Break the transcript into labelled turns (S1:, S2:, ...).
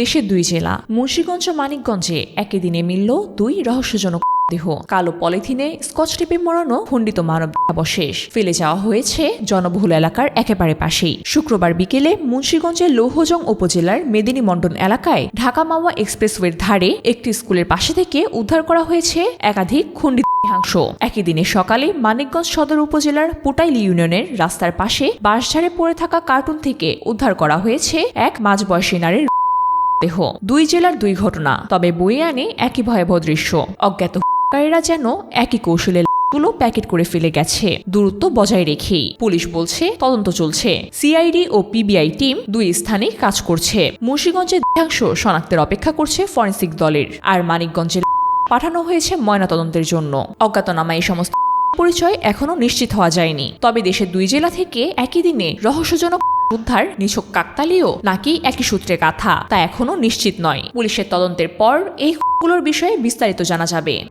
S1: দেশের দুই জেলা, মুন্সীগঞ্জ ও মানিকগঞ্জে একই দিনে মিলল দুই রহস্যজনক দেহ। কালো পলিথিনে স্কচ টেপে মোড়ানো খণ্ডিত মানব অবশেষ। ফেলে যাওয়া হয়েছে জনবহুল এলাকার একেবারে পাশেই। শুক্রবার বিকেলে মুন্সীগঞ্জের লৌহজং উপজেলার মেদিনী মন্ডন এলাকায় ঢাকা মাওয়া এক্সপ্রেসওয়ের ধারে একটি স্কুলের পাশে থেকে উদ্ধার করা হয়েছে একাধিক খণ্ডিত দেহাংশ। একই দিনে সকালে মানিকগঞ্জ সদর উপজেলার পুটাইল ইউনিয়নের রাস্তার পাশে বাঁশঝাড়ে পড়ে থাকা কার্টুন থেকে উদ্ধার করা হয়েছে এক মাঝবয়সী নারীর দেহ। দুই জেলার দুই ঘটনা, তবে বয়ে আনে একই ভয়াবহ দৃশ্য। অজ্ঞাত কারীরা যেন একই কৌশলে গুলো প্যাকেট করে ফেলে গেছে। দূরত্ব বজায় রেখেই পুলিশ বলছে, তদন্ত চলছে। সিআইডি ও পিবিআই টিম দুই স্থানে কাজ করছে। মুন্সীগঞ্জের দেহাংশ শনাক্তের অপেক্ষা করছে ফরেন্সিক দলের। আর মানিকগঞ্জের পাঠানো হয়েছে ময়নাতদন্তের জন্য। অজ্ঞাতনামা এই সমস্ত পরিচয় এখনও নিশ্চিত হওয়া যায়নি। তবে দেশের দুই জেলা থেকে একই দিনে রহস্যজনক উদ্ধার নিছক কাকতালীয় নাকি একই সূত্রে গাথা, তা এখনও নিশ্চিত নয়। পুলিশের তদন্তের পর এই গুলোর বিষয়ে বিস্তারিত জানা যাবে।